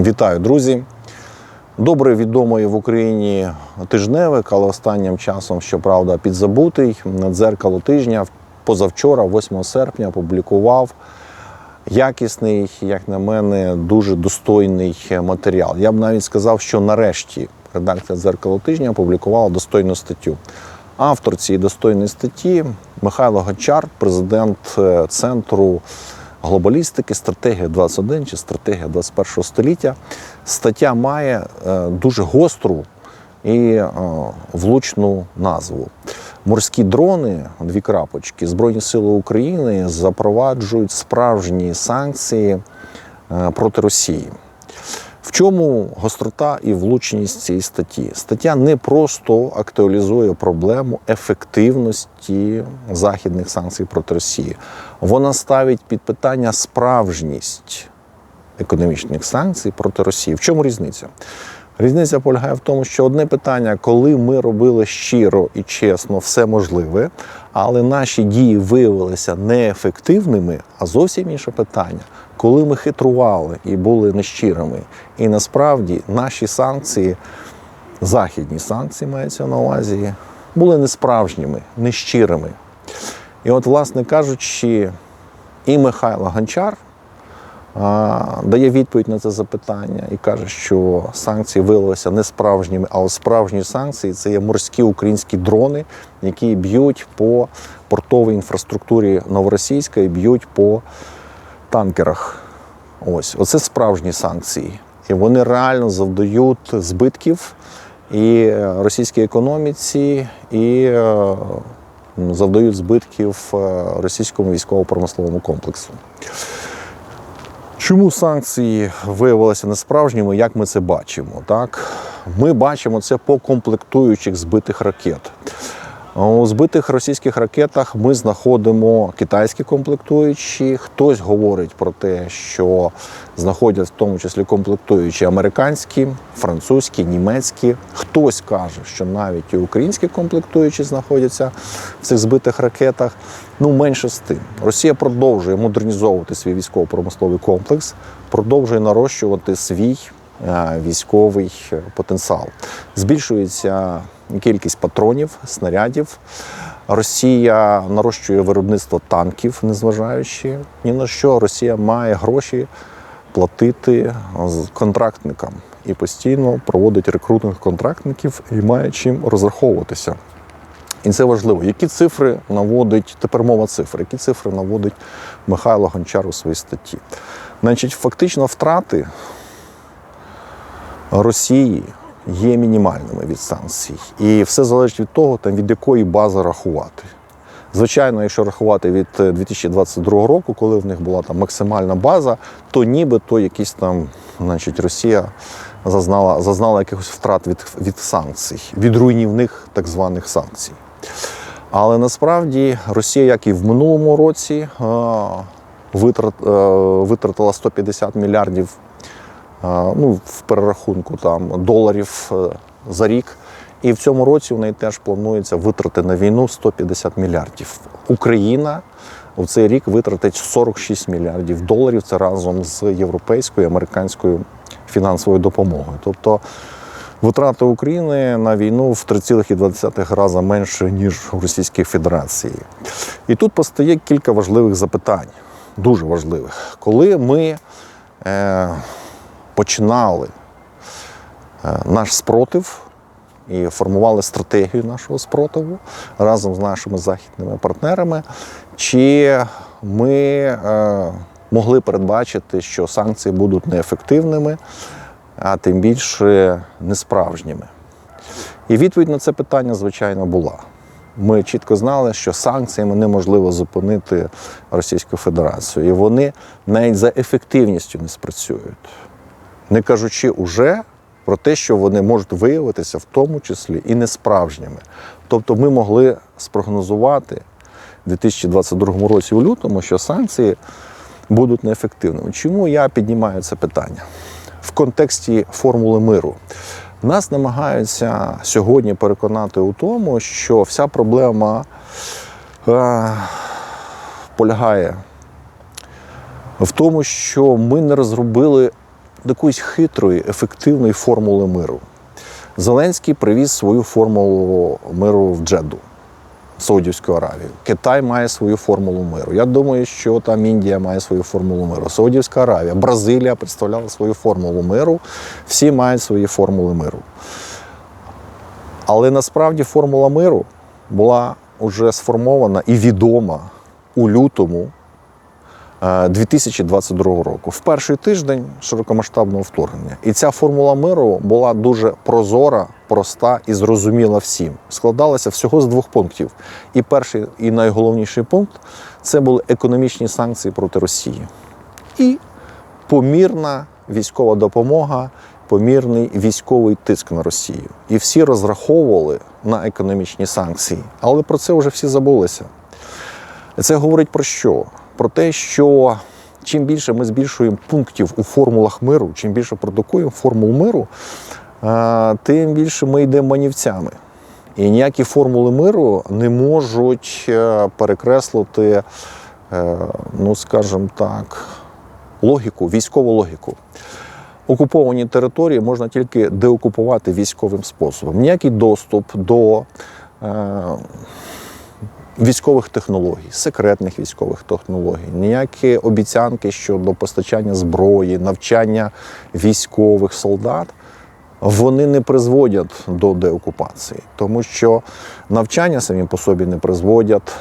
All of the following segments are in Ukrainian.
Вітаю, друзі! Добре відомий в Україні тижневик, але останнім часом, щоправда, підзабутий. Дзеркало тижня позавчора, 8 серпня, опублікував якісний, як на мене, дуже достойний матеріал. Я б навіть сказав, що нарешті редакція дзеркало тижня опублікувала достойну статтю. Автор цієї достойної статті Михайло Гончар, президент е, центру глобалістики, стратегія 21 чи стратегія 21 століття. Стаття має е, дуже гостру і е, влучну назву. Морські дрони, дві крапочки, Збройні Сили України запроваджують справжні санкції е, проти Росії. В чому гострота і влучність цієї статті? Стаття не просто актуалізує проблему ефективності західних санкцій проти Росії. Вона ставить під питання справжність економічних санкцій проти Росії. В чому різниця? Різниця полягає в тому, що одне питання, коли ми робили щиро і чесно все можливе, але наші дії виявилися неефективними, а зовсім інше питання, коли ми хитрували і були нещирими. І насправді наші санкції, західні санкції мається на увазі, були несправжніми, нещирими. І от, власне кажучи, і Михайло Гончар дає відповідь на це запитання і каже, що санкції виявилися не справжніми, а справжні санкції це є морські українські дрони, які б'ють по портовій інфраструктурі Новоросійська і б'ють по танкерах. Ось, оце справжні санкції. І вони реально завдають збитків і е, російській економіці, і е, завдають збитків е, російському військово-промисловому комплексу. Чому санкції виявилися несправжніми, як ми це бачимо? Так? Ми бачимо це по комплектуючих збитих ракет. У збитих російських ракетах ми знаходимо китайські комплектуючі. Хтось говорить про те, що знаходять в тому числі комплектуючі американські, французькі, німецькі. Хтось каже, що навіть і українські комплектуючі знаходяться в цих збитих ракетах. Ну, менше з тим. Росія продовжує модернізовувати свій військово-промисловий комплекс, продовжує нарощувати свій е, військовий потенціал. Збільшується кількість патронів, снарядів. Росія нарощує виробництво танків, незважаючи ні на що. Росія має гроші платити контрактникам і постійно проводить рекрутинг контрактників і має чим розраховуватися. І це важливо. Які цифри наводить тепер мова цифр, які цифри наводить Михайло Гончар у своїй статті? Значить, фактично втрати Росії є мінімальними від санкцій. І все залежить від того, там, від якої бази рахувати. Звичайно, якщо рахувати від 2022 року, коли в них була там максимальна база, то нібито якісь там, значить, Росія зазнала, зазнала якихось втрат від, від санкцій, від руйнівних так званих санкцій. Але насправді Росія, як і в минулому році, витрат, витратила 150 мільярдів ну, в перерахунку там, доларів е, за рік. І в цьому році в неї теж планується витрати на війну 150 мільярдів. Україна у цей рік витратить 46 мільярдів доларів. Це разом з європейською американською фінансовою допомогою. Тобто витрати України на війну в 3,2 рази менше, ніж у Російській Федерації. І тут постає кілька важливих запитань, дуже важливих. Коли ми е, починали е, наш спротив і формували стратегію нашого спротиву разом з нашими західними партнерами, чи ми е, могли передбачити, що санкції будуть неефективними, а тим більше несправжніми? І відповідь на це питання, звичайно, була. Ми чітко знали, що санкціями неможливо зупинити Російську Федерацію, і вони навіть за ефективністю не спрацюють, не кажучи уже про те, що вони можуть виявитися в тому числі і несправжніми. Тобто ми могли спрогнозувати в 2022 році у лютому, що санкції будуть неефективними. Чому я піднімаю це питання? В контексті формули миру. Нас намагаються сьогодні переконати у тому, що вся проблема е, полягає в тому, що ми не розробили якоїсь хитрої, ефективної формули миру. Зеленський привіз свою формулу миру в Джеду. Саудівську Аравію. Китай має свою формулу миру. Я думаю, що там Індія має свою формулу миру. Саудівська Аравія, Бразилія представляла свою формулу миру. Всі мають свої формули миру. Але насправді формула миру була вже сформована і відома у лютому 2022 року, в перший тиждень широкомасштабного вторгнення. І ця формула миру була дуже прозора, проста і зрозуміла всім. Складалася всього з двох пунктів. І перший і найголовніший пункт це були економічні санкції проти Росії. І помірна військова допомога, помірний військовий тиск на Росію. І всі розраховували на економічні санкції. Але про це вже всі забулися. Це говорить про що? Про те, що чим більше ми збільшуємо пунктів у формулах миру, чим більше продукуємо формул миру, е, тим більше ми йдемо манівцями. І ніякі формули миру не можуть е, перекреслити, е, ну скажімо так, логіку, військову логіку. Окуповані території можна тільки деокупувати військовим способом. Ніякий доступ до військових технологій, секретних військових технологій, ніякі обіцянки щодо постачання зброї, навчання військових солдат. Вони не призводять до деокупації, тому що навчання самі по собі не призводять.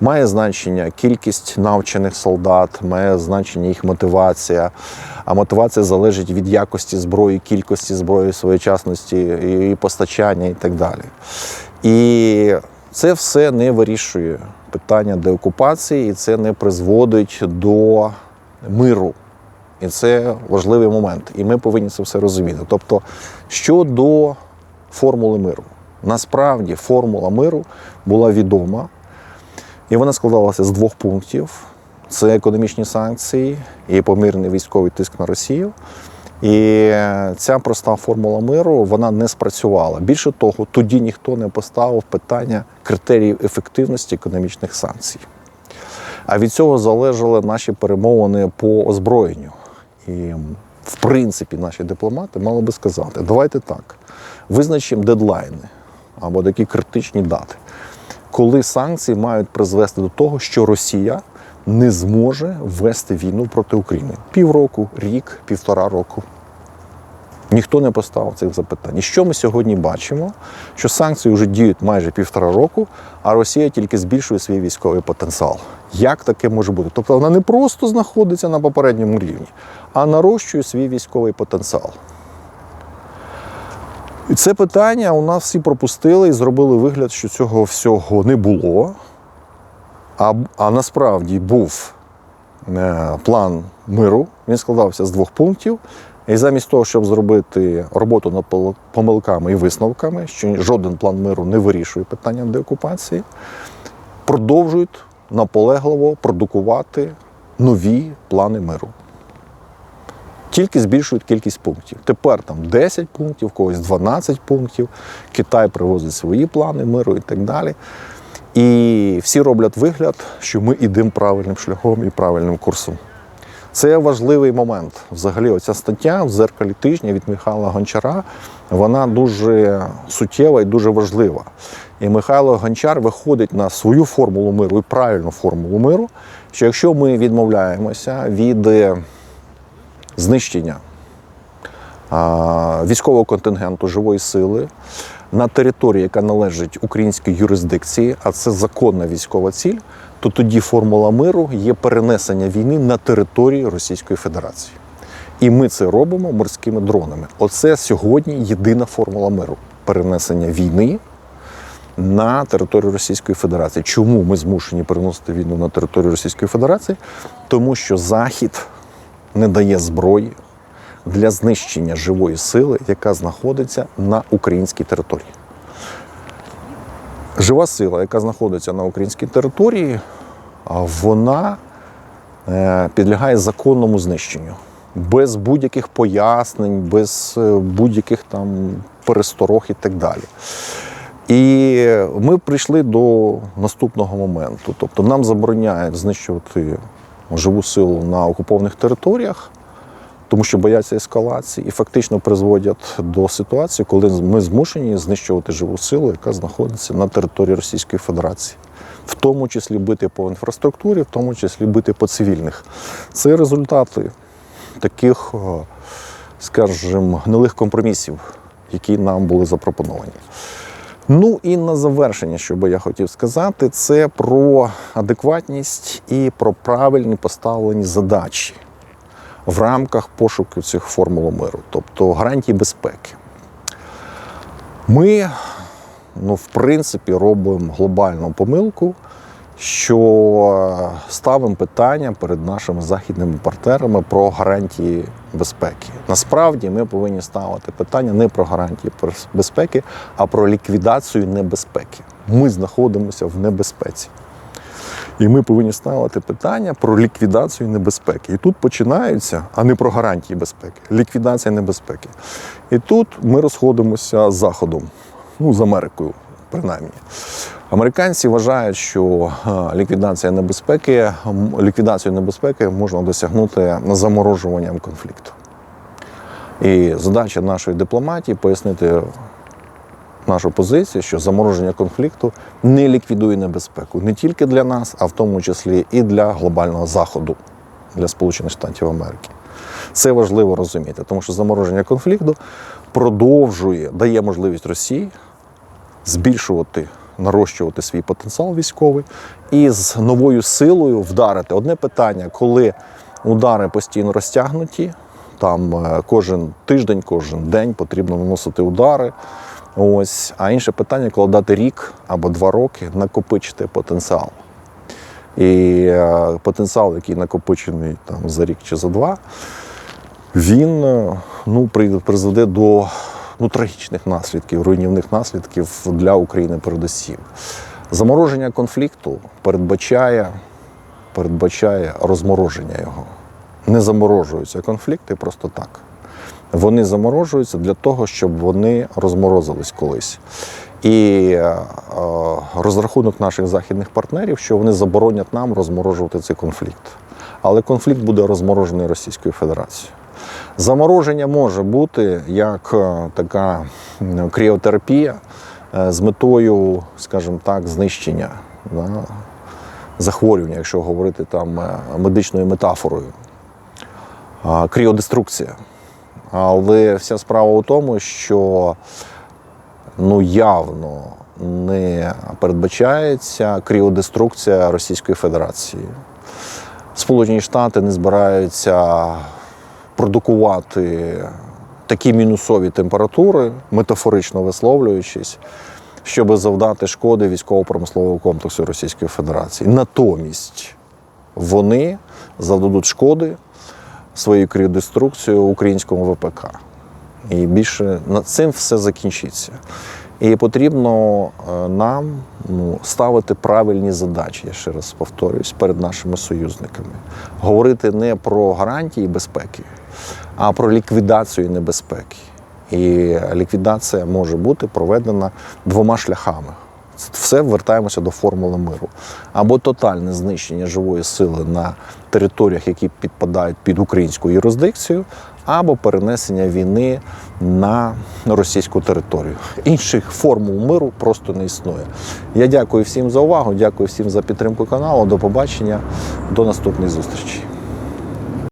Має значення кількість навчених солдат, має значення їх мотивація. А мотивація залежить від якості зброї, кількості зброї, своєчасності, її постачання і так далі. І це все не вирішує питання деокупації, і це не призводить до миру. І це важливий момент. І ми повинні це все розуміти. Тобто, щодо формули миру, насправді формула миру була відома, і вона складалася з двох пунктів: це економічні санкції і помірний військовий тиск на Росію. І ця проста формула миру вона не спрацювала. Більше того, тоді ніхто не поставив питання критеріїв ефективності економічних санкцій. А від цього залежали наші перемовини по озброєнню. І, в принципі, наші дипломати мали би сказати: давайте так, визначимо дедлайни або такі критичні дати, коли санкції мають призвести до того, що Росія не зможе вести війну проти України півроку, рік, півтора року. Ніхто не поставив цих запитань. І що ми сьогодні бачимо? Що санкції вже діють майже півтора року, а Росія тільки збільшує свій військовий потенціал. Як таке може бути? Тобто вона не просто знаходиться на попередньому рівні, а нарощує свій військовий потенціал. І це питання у нас всі пропустили і зробили вигляд, що цього всього не було. А, а насправді був е, план миру, він складався з двох пунктів. І замість того, щоб зробити роботу над помилками і висновками, що жоден план миру не вирішує питання деокупації, продовжують наполегливо продукувати нові плани миру. Тільки збільшують кількість пунктів. Тепер там 10 пунктів, когось 12 пунктів. Китай привозить свої плани миру і так далі. І всі роблять вигляд, що ми йдемо правильним шляхом і правильним курсом. Це важливий момент. Взагалі, оця стаття в зеркалі тижня від Михайла Гончара, вона дуже суттєва і дуже важлива. І Михайло Гончар виходить на свою формулу миру і правильну формулу миру, що якщо ми відмовляємося від е, знищення військового контингенту живої сили на території, яка належить українській юрисдикції, а це законна військова ціль, то тоді формула миру є перенесення війни на територію Російської Федерації. І ми це робимо морськими дронами. Оце сьогодні єдина формула миру перенесення війни на територію Російської Федерації. Чому ми змушені переносити війну на територію Російської Федерації? Тому що Захід не дає зброї для знищення живої сили, яка знаходиться на українській території. Жива сила, яка знаходиться на українській території, вона е, підлягає законному знищенню. Без будь-яких пояснень, без е, будь-яких там пересторог і так далі. І ми прийшли до наступного моменту. Тобто нам забороняють знищувати живу силу на окупованих територіях, тому що бояться ескалації і фактично призводять до ситуації, коли ми змушені знищувати живу силу, яка знаходиться на території Російської Федерації. В тому числі бити по інфраструктурі, в тому числі бити по цивільних. Це результати таких, е, скажімо, гнилих компромісів, які нам були запропоновані. Ну і на завершення, що би я хотів сказати, це про адекватність і про правильні поставлені задачі в рамках пошуку цих формул миру, тобто гарантії безпеки. Ми, ну, в принципі, робимо глобальну помилку, що ставимо питання перед нашими західними партнерами про гарантії безпеки. Насправді ми повинні ставити питання не про гарантії безпеки, а про ліквідацію небезпеки. Ми знаходимося в небезпеці. І ми повинні ставити питання про ліквідацію небезпеки. І тут починаються, а не про гарантії безпеки, ліквідація небезпеки. І тут ми розходимося з Заходом, ну, з Америкою, принаймні. Американці вважають, що ліквідація небезпеки, ліквідацію небезпеки можна досягнути заморожуванням конфлікту. І задача нашої дипломатії пояснити нашу позицію, що замороження конфлікту не ліквідує небезпеку не тільки для нас, а в тому числі і для глобального заходу, для Сполучених Штатів Америки. Це важливо розуміти, тому що замороження конфлікту продовжує, дає можливість Росії збільшувати, нарощувати свій потенціал військовий і з новою силою вдарити. Одне питання, коли удари постійно розтягнуті, там е, кожен тиждень, кожен день потрібно наносити удари. Ось, а інше питання, коли дати рік або два роки, накопичити потенціал. І е, потенціал, який накопичений там за рік чи за два, він е, ну, призведе до ну, трагічних наслідків, руйнівних наслідків для України передусім. Замороження конфлікту передбачає, передбачає розмороження його. Не заморожуються конфлікти просто так. Вони заморожуються для того, щоб вони розморозились колись. І е, е, розрахунок наших західних партнерів, що вони заборонять нам розморожувати цей конфлікт. Але конфлікт буде розморожений Російською Федерацією. Замороження може бути як е, така кріотерапія е, з метою, скажімо так, знищення да, захворювання, якщо говорити там медичною метафорою. Кріодеструкція. Але вся справа у тому, що ну явно не передбачається кріодеструкція Російської Федерації. Сполучені Штати не збираються продукувати такі мінусові температури, метафорично висловлюючись, щоб завдати шкоди військово-промислового комплексу Російської Федерації. Натомість вони завдадуть шкоди своєю кріодеструкцією українському ВПК. І більше над цим все закінчиться. І потрібно е, нам ну, ставити правильні задачі, я ще раз повторююсь, перед нашими союзниками. Говорити не про гарантії безпеки, а про ліквідацію небезпеки. І ліквідація може бути проведена двома шляхами. Все вертаємося до формули миру. Або тотальне знищення живої сили на територіях, які підпадають під українську юрисдикцію, або перенесення війни на російську територію. Інших формул миру просто не існує. Я дякую всім за увагу, дякую всім за підтримку каналу. До побачення, до наступних зустрічей.